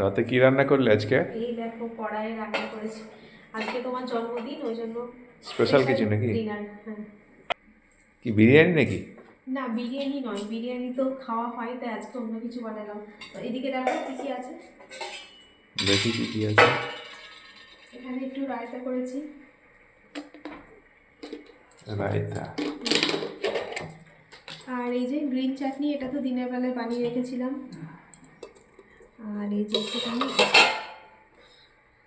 রাতে কি রান্না করলে আজকে? এই দেখো কড়াইয়ে রান্না করেছি। আজকে তোমার জন্মদিন ওই জন্য Special কিছু নাকি? হ্যাঁ। কি বিরিয়ানি নাকি? না বিরিয়ানি নয়। বিরিয়ানি তো খাওয়া হয় তাই আজকে অন্য কিছু বানালাম। তো এদিকে দেখো কি কি আছে? দেখি কি কি আছে। এখানে একটু রায়তা করেছি। রায়তা। আর এই যে গ্রিন চাটনি এটা তো দিনের বেলায় বানিয়ে রেখেছিলাম। আর এই যে একটুখানি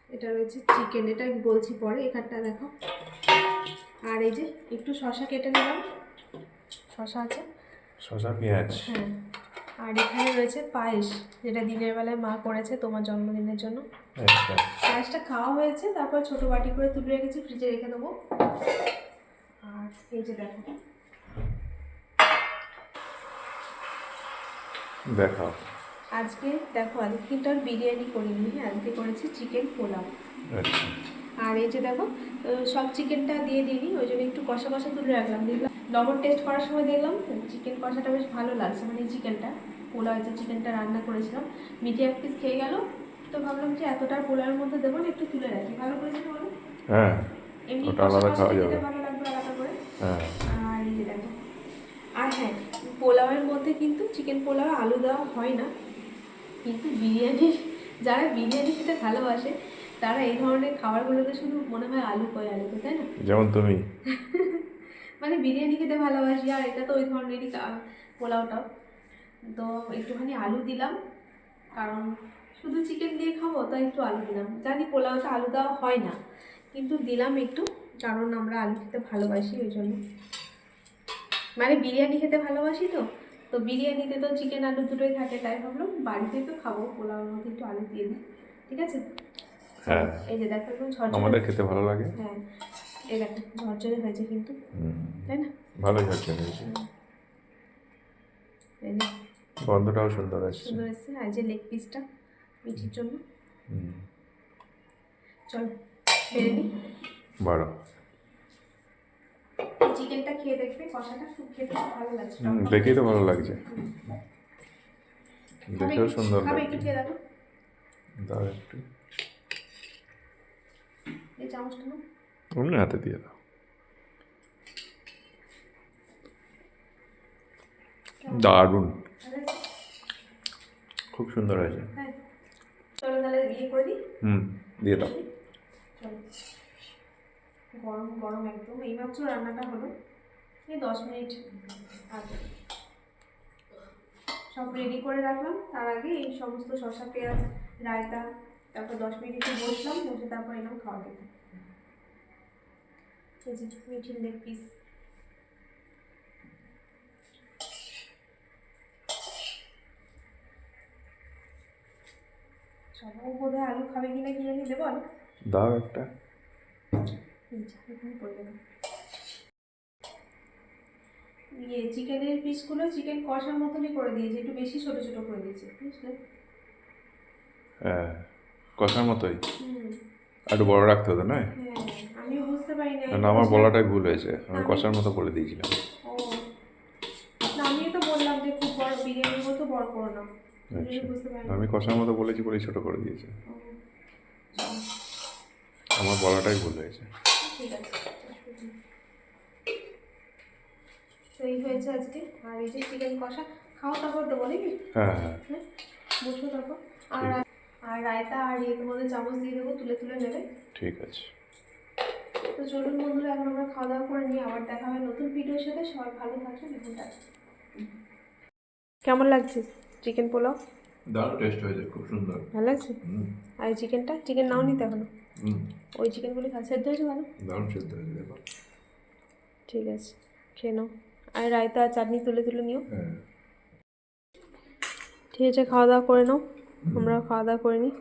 এটা রয়েছে চিকেন এটা বলছি পরে এখানটা দেখো। আর এই যে একটু শশা কেটে নিলাম। শশা আছে। শসা পেঁয়াজ। হ্যাঁ। আর এখানে রয়েছে পায়েস যেটা দিনের বেলায় মা করেছে তোমার জন্মদিনের জন্য। আচ্ছা। পায়েসটা খাওয়া হয়েছে তারপর ছোট বাটি করে তুলে রেখেছি ফ্রিজে রেখে দেবো। আর এই যে দেখো। দেখাও। আজকে দেখো আজকে কিন্তু আর বিরিয়ানি করিনি। আজকে করেছি চিকেন পোলাও। আচ্ছা। আর এই যে দেখো সব চিকেনটা দিয়ে দিইনি ওই জন্য একটু কষা কষা তুলে রাখলাম। দেখলাম লবণ টেস্ট করার সময় দেখলাম চিকেন কষাটা বেশ ভালো লাগছে মানে চিকেনটা পোলাও যে চিকেনটা রান্না করেছিলাম। মিঠে এক পিস খেয়ে গেল তো ভাবলাম যে এতটা পোলাওয়ের মধ্যে দেবো না একটু তুলে রাখি। ভালো করেছি বলো? হ্যাঁ এমনি কষা আলাদা খাওয়া খেতে যাবে। ভালো লাগবে আলাদা করে। হ্যাঁ। আর এই যে দেখো আর হ্যাঁ পোলাওয়ের মধ্যে কিন্তু চিকেন পোলাও আলু দেওয়া হয় না। কিন্তু বিরিয়ানির যারা বিরিয়ানি খেতে ভালোবাসে তারা এই ধরনের খাবারগুলোতে শুধু মনে হয় আলু কয় আলু তাই না? যেমন তুমি। মানে বিরিয়ানি খেতে ভালোবাসি আর এটা তো ওই ধরনেরই পোলাওটা তো একটুখানি আলু দিলাম কারণ শুধু চিকেন দিয়ে খাব তাই একটু আলু দিলাম। জানি পোলাওতে আলু দেওয়া হয় না কিন্তু দিলাম একটু কারণ আমরা আলু খেতে ভালোবাসি ওই জন্য। মানে বিরিয়ানি খেতে ভালোবাসি তো তো বিরিয়ানিতে তো চিকেন আলু দুটোই থাকে তাই ভাবলাম বাড়িতে তো খাব পোলাওর মধ্যে একটু আলু দিয়ে দিই ঠিক আছে? হ্যাঁ। এই যে দেখো একদম ঝরঝরে আমাদের খেতে ভালো লাগে। হ্যাঁ এই দেখো ঝরঝরে হয়েছে কিন্তু তাই না? ভালোই হচ্ছে হয়েছে। গন্ধটাও সুন্দর আসছে। সুন্দর এসছে আর যে লেগ পিসটা মিঠির জন্য। চলো বেড়ে নিই বড়। চিকেনটা খেয়ে দেখবে কষাটা খুব খেতে ভালো লাগছে। দেখেই তো ভালো লাগছে। দেখেও সুন্দর খাবে একটু খেয়ে দেখো। দাও একটু। এই চামচটা অন্য হাতে দিয়ে দাও। দারুণ। খুব সুন্দর হয়েছে। হ্যাঁ। চলো তাহলে ইয়ে করে দিই। হুম দিয়ে দাও। চলো। গরম গরম একদম। এইমাত্র রান্নাটা হলো। এই দশ মিনিট আগে। সব রেডি করে রাখলাম। তার আগে এই সমস্ত শসা, পেঁয়াজ, রায়তা, তারপর দশ মিনিট একটু বসলাম, বসে তারপর এলাম খাওয়া খেতে। এই যে লেগ পিস সবাই বোধ হয় আলু খাবে কিনা কি জানি, দেবো দাও একটা। ইয়ে চিকেনের পিসগুলো চিকেন কষার মতনই করে দিয়েছে একটু বেশি ছোট ছোট করে দিয়েছে বুঝলে? হ্যাঁ কষার মতোই। আর একটু বড় রাখতে হতো নয়? হ্যাঁ আমিও বুঝতে পারি না না আমার বলাটাই ভুল হয়েছে আমি কষার মতো বলে দিয়েছিলাম। না আমিও তো বললাম যে খুব বড় বিরিয়ানির মতো বড় করো না। আমি আচ্ছা না আমি কষার মতো বলেছি বলেই ছোট করে দিয়েছে। আমার বলাটাই ভুল হয়েছে। ঠিক আছে। তো এই হয়েছে আজকে। আর এই যে চিকেন কষা খাওয়া তারপর দেবো নাকি? হ্যাঁ হ্যাঁ। হ্যাঁ বসো তারপর। আর আর রায়তা আর ইয়ের মধ্যে চামচ দিয়ে দেবো তুলে তুলে নেবে। ঠিক আছে। তো চলুন বন্ধুরা এখন আমরা খাওয়া দাওয়া করে নিই। আবার দেখা হবে নতুন ভিডিওর সাথে। সবাই ভালো থাকবেন এখন কেমন লাগছে চিকেন পোলাও? দারুণ টেস্ট হয়েছে খুব সুন্দর। ভালো লাগছে? আর চিকেনটা? চিকেন নাও নিতে এখনও? ওই চিকেন চিকেনগুলি খা সেদ্ধ হয়েছে ভালো দারুণ সেদ্ধ হয়েছে দেখো ঠিক আছে খেয়ে নাও। আর রায়তা চাটনি তুলে তুলে নিও। হ্যাঁ। ঠিক আছে খাওয়া দাওয়া করে নাও। আমরা খাওয়া দাওয়া করে নিই